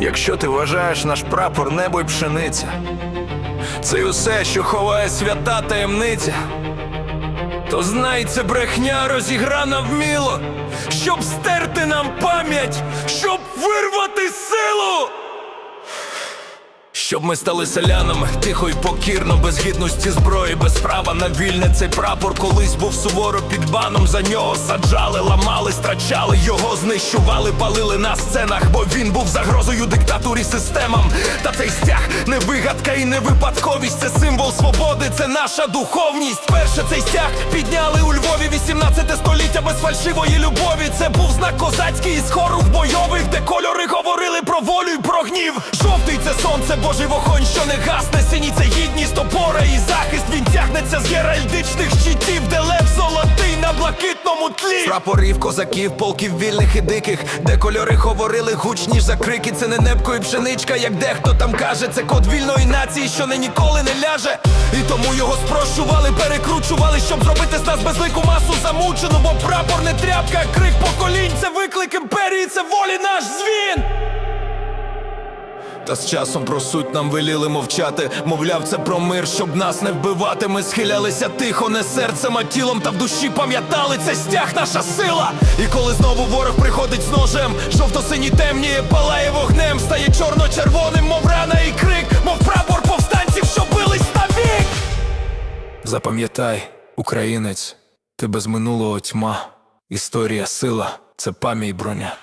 Якщо ти вважаєш наш прапор небо й пшениця, це й усе, що ховає свята таємниця, то знай, це брехня розіграна вміло, щоб стерти нам пам'ять, щоб вирвати Щоб ми стали селянами, тихо й покірно, без гідності зброї, без права на вільне цей прапор колись був суворо під баном. За нього саджали, ламали, страчали, його знищували, палили на сценах, бо він був загрозою диктатурі системам. Та цей стяг не вигадка і не випадковість. Це символ свободи, це наша духовність. Перше цей стяг підняли у Львові 18 століття без фальшивої любові. Це був знак козацький із хору в бойових, де кольори говорили про волю й про гнів. Жовтий це сонце, Божий вогонь, що не гасне. Синій це гідність, опора і захист. Він тягнеться з геральдичних щитів, де лев золотий на блакитному тлі. Прапорів, козаків, полків вільних і диких, де кольори говорили гучніш за крики. Це не небко і пшеничка, як дехто там каже. Це код вільної нації, що не ніколи не ляже. Тому його спрощували, перекручували, щоб зробити з нас безлику масу замучену. Бо прапор не тряпка, крик поколінь. Це виклик імперії, це волі наш дзвін. Та з часом про суть нам веліли мовчати. Мовляв, це про мир, щоб нас не вбивати. Ми схилялися тихо, не серцем, а тілом, та в душі пам'ятали це стяг, наша сила. І коли знову ворог приходить з ножем, жовто-синій темніє, палає вогнем, стає чорно-червоним, мов Запам'ятай, українець, ти без минулого тьма. Історія сила, це пам'ять броня.